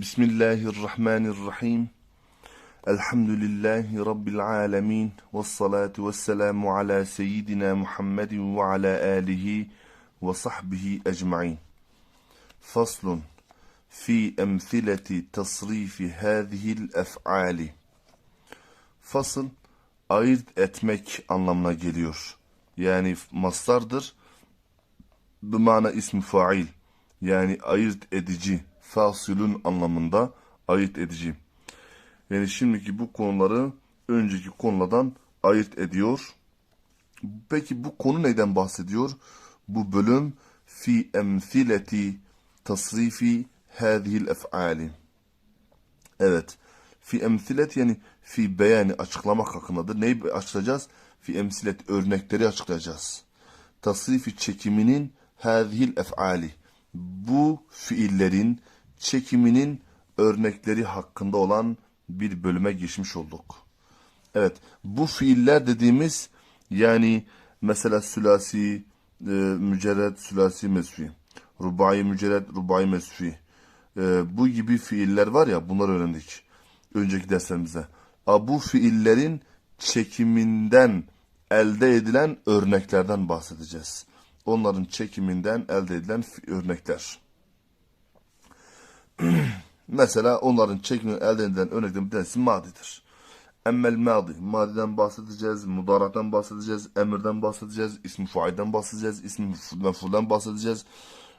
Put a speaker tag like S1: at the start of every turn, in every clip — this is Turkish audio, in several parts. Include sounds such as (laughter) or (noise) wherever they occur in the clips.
S1: Bismillahirrahmanirrahim. Elhamdülillahi Rabbil alemin. Ve salatu ve selamu ala seyyidina Muhammedin ve ala alihi ve sahbihi ecma'in. Faslun fi emthileti tasrifi hadihil ef'ali. Fasıl ayırt etmek anlamına geliyor. Yani mastardır. Bu mana ismi fail. Yani ayırt edici. Fasilun anlamında ayırt edici. Yani şimdiki bu konuları önceki konulardan ayırt ediyor. Peki bu konu neyden bahsediyor? Bu bölüm fi emthileti tasrifi hadihil ef'ali. Evet. Fi emsilet yani fi beyani açıklamak hakkındadır. Neyi açıklayacağız? Fi emsilet örnekleri açıklayacağız. Tasrifi çekiminin hadihil ef'ali. Bu fiillerin çekiminin örnekleri hakkında olan bir bölüme geçmiş olduk. Evet, bu fiiller dediğimiz yani mesela sülasi, e, mücerred, sülasi mesfi, rubai mücerred, rubai mesfi. E, bu gibi fiiller var ya bunları öğrendik önceki derslerimizde. Bu fiillerin çekiminden elde edilen örneklerden bahsedeceğiz. Onların çekiminden elde edilen örnekler. (clears throat) Mesela onların çekiminden elde edilen örneklerin bir tanesi madidir. Emmel madi. Madiden bahsedeceğiz, mudarattan bahsedeceğiz, emirden bahsedeceğiz, ismi failden bahsedeceğiz, ismi mefulden bahsedeceğiz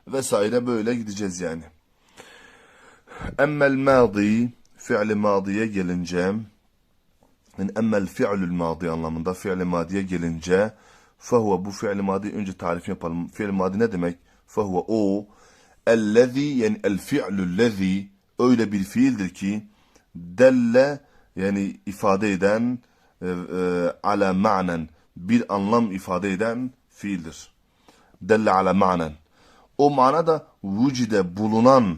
S1: vesaire böyle gideceğiz yani. Emmel madi fi'li madiye gelince yani emmel fi'lül madi anlamında fi'li madiye gelince fehuve bu fi'li madi önce tarif yapalım. Fi'li madi ne demek? Fehuve o ellezi yani el fi'lüllezi öyle bir fiildir ki delle yani ifade eden e, e, ala ma'nen bir anlam ifade eden fiildir. Delle ala ma'nen. O manada vücide bulunan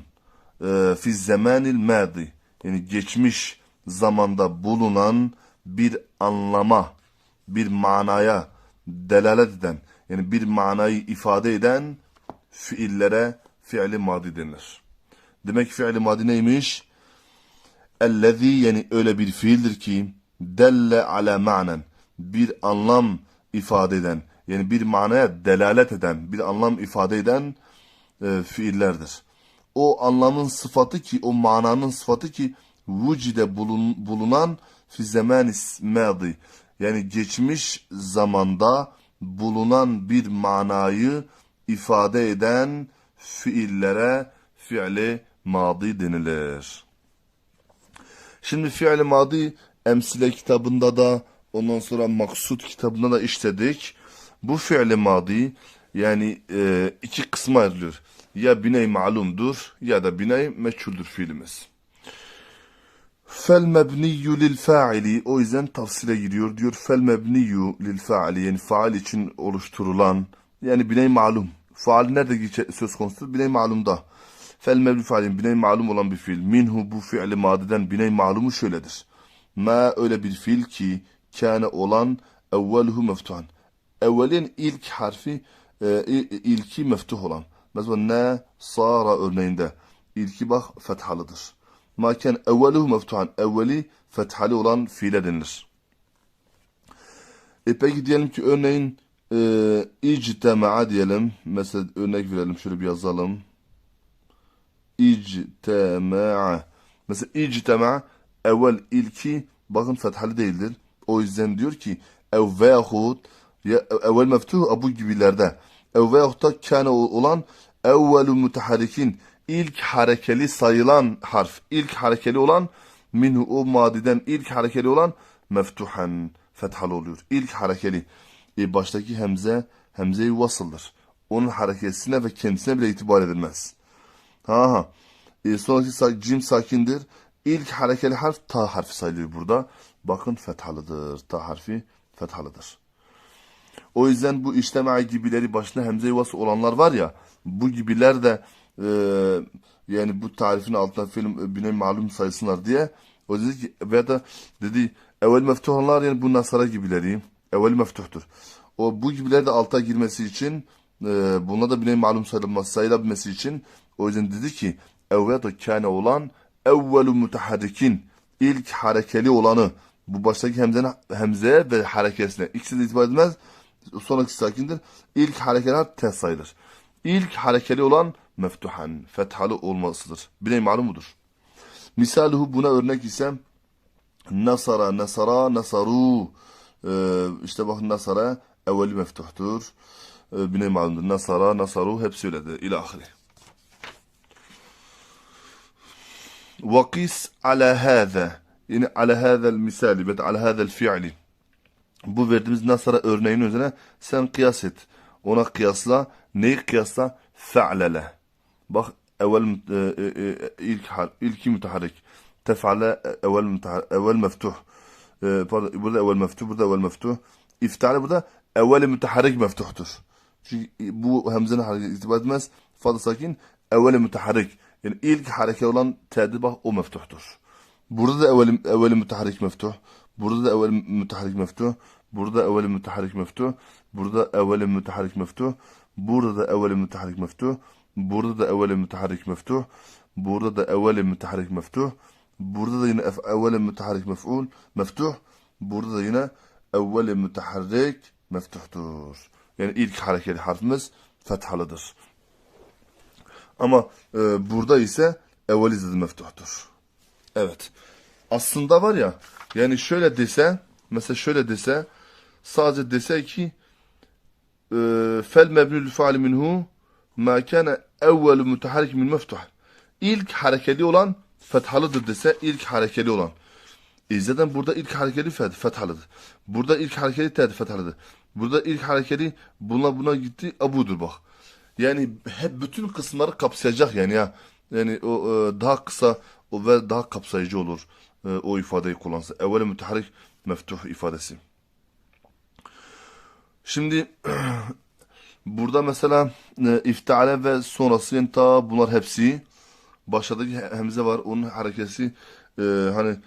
S1: e, fi zamanil madi yani geçmiş zamanda bulunan bir anlama, bir manaya delalet eden, yani bir manayı ifade eden fiillere fiili madi denir. Demek ki fiili madi neymiş? Ellezî yani öyle bir fiildir ki delle ala ma'nen bir anlam ifade eden yani bir manaya delalet eden bir anlam ifade eden e, fiillerdir o anlamın sıfatı ki, o mananın sıfatı ki vücide bulun, bulunan fi zemanis madi. Yani geçmiş zamanda bulunan bir manayı ifade eden fiillere fiili madi denilir. Şimdi fiili madi emsile kitabında da ondan sonra maksud kitabında da işledik. Bu fiili madi yani e, iki kısma ayrılıyor ya biney malumdur ya da biney meçhuldür fiilimiz. Fel mebniyyu lil fa'ili o yüzden tafsile giriyor diyor. Fel mebniyyu lil fa'ili yani faal için oluşturulan yani biney malum. Faal nerede söz konusudur? Biney malumda. Fel mebni fa'ilin biney malum olan bir fiil. Minhu bu fiili madiden biney malumu şöyledir. Ma öyle bir fiil ki kâne olan evveluhu meftuhan. Evvelin ilk harfi e, ilki meftuh olan. Mesela ne sara örneğinde ilki bak fethalıdır. Maken evveluhu meftuhan evveli fethali olan fiile denilir. E peki diyelim ki örneğin e, ictema'a diyelim. Mesela örnek verelim şöyle bir yazalım. İctema'a. Mesela ictema'a evvel ilki bakın fethali değildir. O yüzden diyor ki ev veyahut ya evvel meftuh bu gibilerde ev veyahut da olan evvelu müteharrikin ilk harekeli sayılan harf, ilk harekeli olan minhu o madiden ilk harekeli olan meftuhen fethalı oluyor. İlk harekeli. E baştaki hemze hemze-i vasıldır. Onun hareketine ve kendisine bile itibar edilmez. Ha ha. E, sonraki cim sakindir. İlk harekeli harf ta harfi sayılıyor burada. Bakın fethalıdır. Ta harfi fethalıdır. O yüzden bu işleme gibileri başına hemze-i vasıl olanlar var ya bu gibiler de e, yani bu tarifin altına film e, bine malum sayısınlar diye o dedi ki veya da dedi evvel meftuh olanlar yani bu nasara gibileri evvel meftuhtur. O bu gibiler de alta girmesi için e, buna da bine malum sayılması sayılabilmesi için o yüzden dedi ki evvel da kâne olan evvelu mutaharrikin ilk harekeli olanı bu baştaki hemzenin hemze ve harekesine ikisi de itibar edilmez. Sonraki sakindir. İlk harekeler ters sayılır. İlk harekeli olan meftuhan, fethalı olmasıdır. Bine malum budur. Misaluhu buna örnek ise nasara, nasara, nasaru. Ee, işte bak Nasara evveli meftuhtur. Ee, Bine malumdur. Nasara, Nasaru hep söyledi. İlahire. Vakis ala hâze. Yani ala hâzel misali. Bet ala hâzel fi'li. Bu verdiğimiz Nasara örneğinin üzerine sen kıyas et. Ona kıyasla. Neyi kıyasla? Fe'lele. Bak evvel e, e, e, ilk, ilki müteharrik. Tef'ale e, evvel, evvel meftuh. E, pardon, burada evvel meftuh, burada evvel meftuh. İftale burada evvel müteharrik meftuhtur. Çünkü bu hemzenin hareketi itibar etmez. Fazla sakin evvel müteharrik. Yani ilk hareket olan tedbir bak o meftuhtur. Burada da evvel, evvel müteharrik meftuh. Burada da evvel müteharrik meftuh. Burada evvel müteharrik meftuh. Burada evvel müteharrik meftuh. Burada da evvel müteharrik meftuh. Burada da evvel müteharrik meftuh. Burada da evvel müteharrik meftuh. Burada da yine evvel müteharrik mef'ul meftuh. Burada da yine evvel müteharrik meftuhtur. Yani ilk harekeli harfimiz fethalıdır. Ama e, burada ise evveli zıdı meftuhtur. Evet. Aslında var ya yani şöyle dese mesela şöyle dese sadece dese ki e, fel mebnül faali minhu ma kana evvelu müteharrik min meftuh. İlk harekeli olan fethalıdır dese ilk harekeli olan. E zaten burada ilk harekeli fet, fethalıdır. Burada ilk harekeli ted fethalıdır. Burada ilk harekeli buna buna gitti abudur bak. Yani hep bütün kısımları kapsayacak yani ya. Yani o e, daha kısa o ve daha kapsayıcı olur e, o ifadeyi kullansa. Evveli müteharrik meftuh ifadesi. Şimdi (clears throat) burada mesela e, iftale ve sonrası yani ta bunlar hepsi başladaki hemze var onun harekesi e, hani e,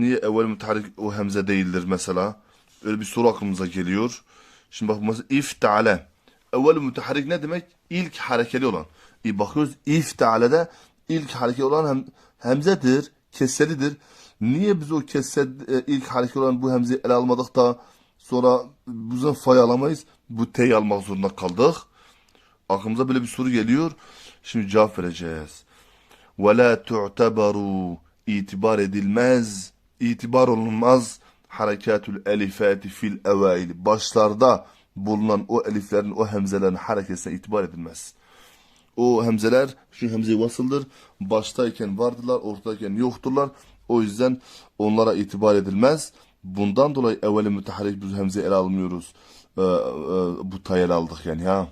S1: niye evvel müteharrik o hemze değildir mesela öyle bir soru aklımıza geliyor. Şimdi bak mesela iftale evvel müteharrik ne demek? İlk harekeli olan. E bakıyoruz iftale'de ilk harekeli olan hem, hemzedir, kesselidir. Niye biz o kesse e, ilk harekeli olan bu hemzeyi ele almadık da sonra bizim fay alamayız? Bu t'yi almak zorunda kaldık. Aklımıza böyle bir soru geliyor. Şimdi cevap vereceğiz وَلَا تُعْتَبَرُوا itibar edilmez, itibar olunmaz harekatül elifati fil evail. Başlarda bulunan o eliflerin, o hemzelerin hareketine itibar edilmez. O hemzeler, şu hemze vasıldır. Baştayken vardılar, ortadayken yokturlar. O yüzden onlara itibar edilmez. Bundan dolayı evveli müteharrik biz hemze ele almıyoruz. Ee, e, bu tayel aldık yani ha.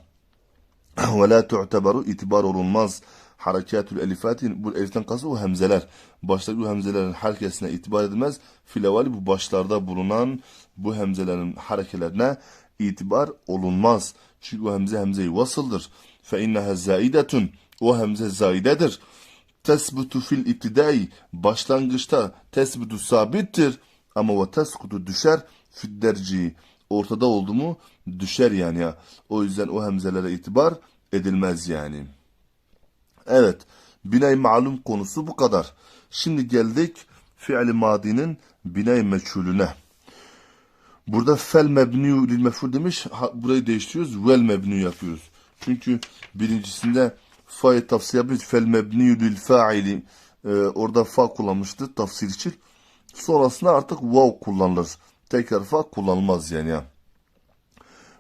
S1: (laughs) Ve la tu'teberu itibar olunmaz. Harekatül elifatin bu eliften kastı o hemzeler. Baştaki bu hemzelerin hareketine itibar edilmez. Filevali bu başlarda bulunan bu hemzelerin harekelerine itibar olunmaz. Çünkü o hemze hemze-i vasıldır. Fe inneha zaidetun. O hemze zaidedir. Tesbutu fil ibtidai. Başlangıçta tesbutu sabittir. Ama ve teskutu düşer fid derci. Ortada oldu mu düşer yani ya. O yüzden o hemzelere itibar edilmez yani. Evet. Binay malum konusu bu kadar. Şimdi geldik fiili madinin binay meçhulüne. Burada fel mebniyu lil mef'ul demiş. Burayı değiştiriyoruz. Vel mebniyu yapıyoruz. Çünkü birincisinde fa'yı tafsir yapıyoruz. Fel mebniyu lil fa'ili. Ee, orada fa kullanmıştı tafsir için. Sonrasında artık vav kullanılır. Tekrar fa kullanılmaz yani ya.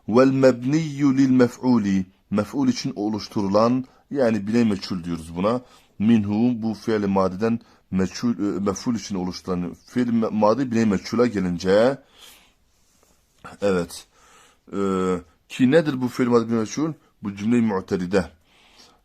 S1: Vel mebniyu lil mef'uli. Mef'ul için oluşturulan yani bile meçhul diyoruz buna. Minhu bu fiil madiden meçhul, e, mef'ul için oluşturan fiil madi bile meçhula gelince Evet. Ee, ki nedir bu fiil maddi meçhul? Bu cümle-i mu'teride.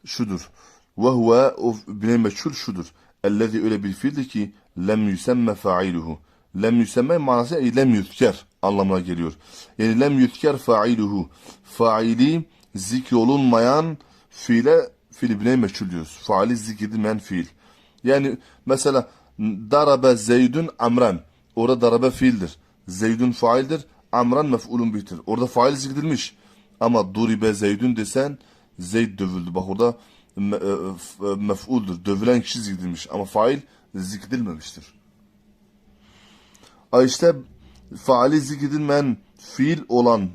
S1: Şudur. Ve huve o bine meçhul şudur. Ellezi öyle bir fiildir ki lem yüsemme failuhu. Lem yüsemme manası yani lem yüzker anlamına geliyor. Yani lem yüzker failuhu. Faili zikrolunmayan fiile fiil bine meçhul diyoruz. Faili zikredilmeyen fiil. Yani mesela darabe zeydun amran. Orada darabe fiildir. Zeydun faildir. Amran mef'ulun bitir. Orada fail zikredilmiş. Ama duribe zeydün desen Zeyd dövüldü. Bak orada e, e, mef'uldur. Dövülen kişi zikredilmiş ama fail zikredilmemiştir. İşte faali zikredilmeyen fiil olan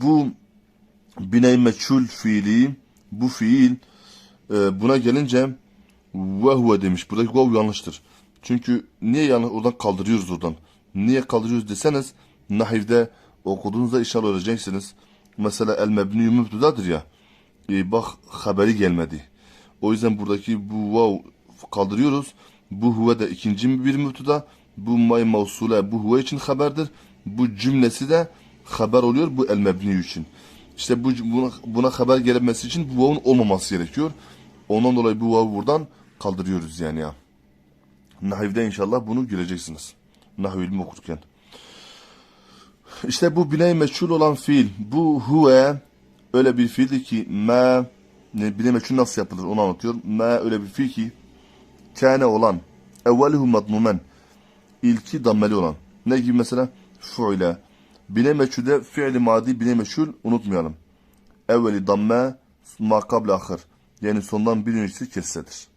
S1: bu biney meçhul fiili bu fiil e, buna gelince ve huve demiş. Buradaki vav yanlıştır. Çünkü niye yanlış oradan kaldırıyoruz oradan. Niye kaldırıyoruz deseniz nahivde okuduğunuzda inşallah öğreneceksiniz. Mesela el mebniyü mübtedadır ya. E, bak haberi gelmedi. O yüzden buradaki bu vav kaldırıyoruz. Bu huve de ikinci bir mübteda. Bu may mevsule bu huve için haberdir. Bu cümlesi de haber oluyor bu el mebni için. İşte bu buna, buna haber gelmesi için bu vavun olmaması gerekiyor. Ondan dolayı bu vav'ı buradan kaldırıyoruz yani ya. Nahivde inşallah bunu göreceksiniz. Nahiv ilmi okurken. İşte bu bine meçhul olan fiil. Bu huve öyle bir fiildir ki ma ne meçhul nasıl yapılır onu anlatıyor. Ma öyle bir fiil ki kâne olan evveluhu madmumen ilki dammeli olan. Ne gibi mesela? Fu'ile. Bine meçhulde fiili madi bine meçhul unutmayalım. Evveli damme ma kable. Yani sondan bir öncesi kesredir.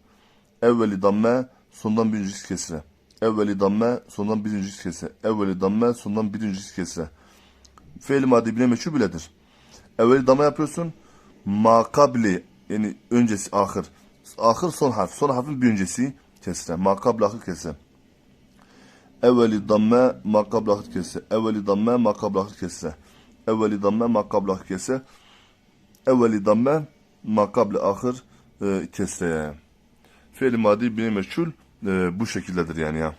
S1: Evveli damme sondan bir öncesi kesre. Evveli damme sondan bir öncesi kesre. Evveli damme sondan bir öncesi kesre. Fiil madi bine meçhul biledir. Evveli damme yapıyorsun. Ma kabli yani öncesi ahir. Ahir son harf. Son harfin bir öncesi kesre. Ma kable ahir kesre. Evveli damme ma kabla ahir kesre. Evveli damme ma kabla ahir kesre. Evveli damme ma kabla ahir kesre. Evveli damme ma kabla ahir e, kesre. Fiil madi bine meçhul e, bu şekildedir yani ya.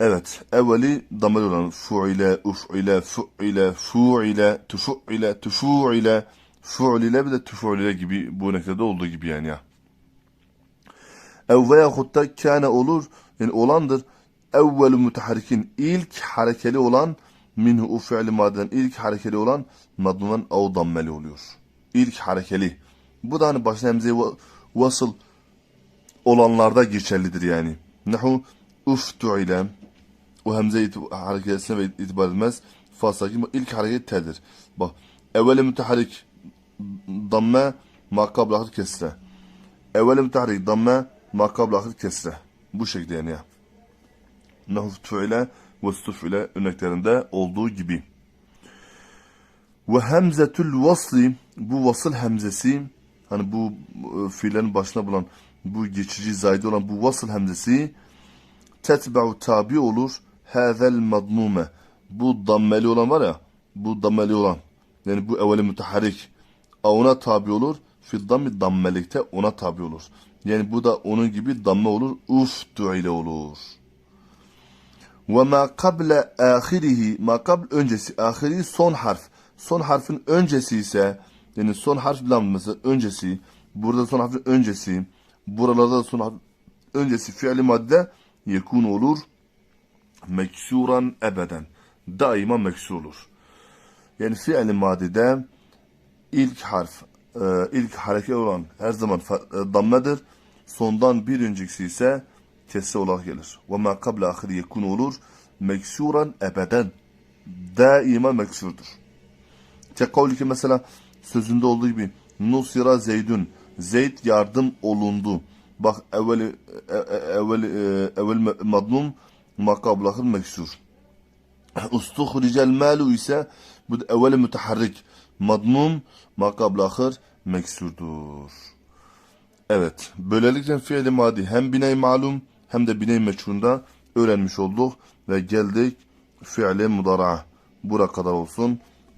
S1: Evet. Evveli damel olan fu'ile, uf'ile, fu'ile, fu'ile, tufu'ile, tufu'ile, fu'ile bir de tufu'ile gibi bu örneklerde olduğu gibi yani ya. Ev veyahut kâne olur, yani olandır. Evvelu müteharrikin ilk harekeli olan minhu o fi'li madden ilk harekeli olan madmumen av dammeli oluyor. İlk harekeli. Bu da hani başına va- vasıl olanlarda geçerlidir yani. Nahu uftu ile o hemze hareketine ve itibar edilmez. Fasakin ilk hareket te'dir. Bak evveli müteharrik damme makabla ahir kesre. Evveli müteharrik damme makabla ahir kesre. Bu şekilde yani ya. Nahu ile ve stufile örneklerinde olduğu gibi. Ve hemzetül vasli bu vasıl hemzesi hani bu e, fiillerin başına bulan bu geçici zaydı olan bu vasıl hemzesi tetbe'u tabi olur hazel madmume bu dammeli olan var ya bu dammeli olan yani bu evveli müteharrik ona tabi olur fil dammi dammelikte ona tabi olur. Yani bu da onun gibi damme olur uftu ile olur. Ve ma kable ahirihi ma kabl öncesi ahiri son harf. Son harfin öncesi ise yani son harf lam mesela öncesi burada son harfin öncesi buralarda da son harf öncesi fiili madde yekun olur meksuran ebeden daima meksur olur. Yani fiili madide ilk harf e, ilk hareket olan her zaman e, dammedir. Sondan bir önceki ise kesre olarak gelir. Ve ma kable ahiri yekun olur meksuran ebeden daima meksurdur. Tekavliki mesela sözünde olduğu gibi Nusira Zeydün Zeyd yardım olundu. Bak evveli e- e- e, evvel me- madmum makablahır meksur. Ustuhricel malu ise bu evveli müteharrik madmum makablahır meksurdur. Evet. Böylelikle fiili madi hem biney malum hem de biney meçhunda öğrenmiş olduk ve geldik fiili mudara'a. Bura kadar olsun.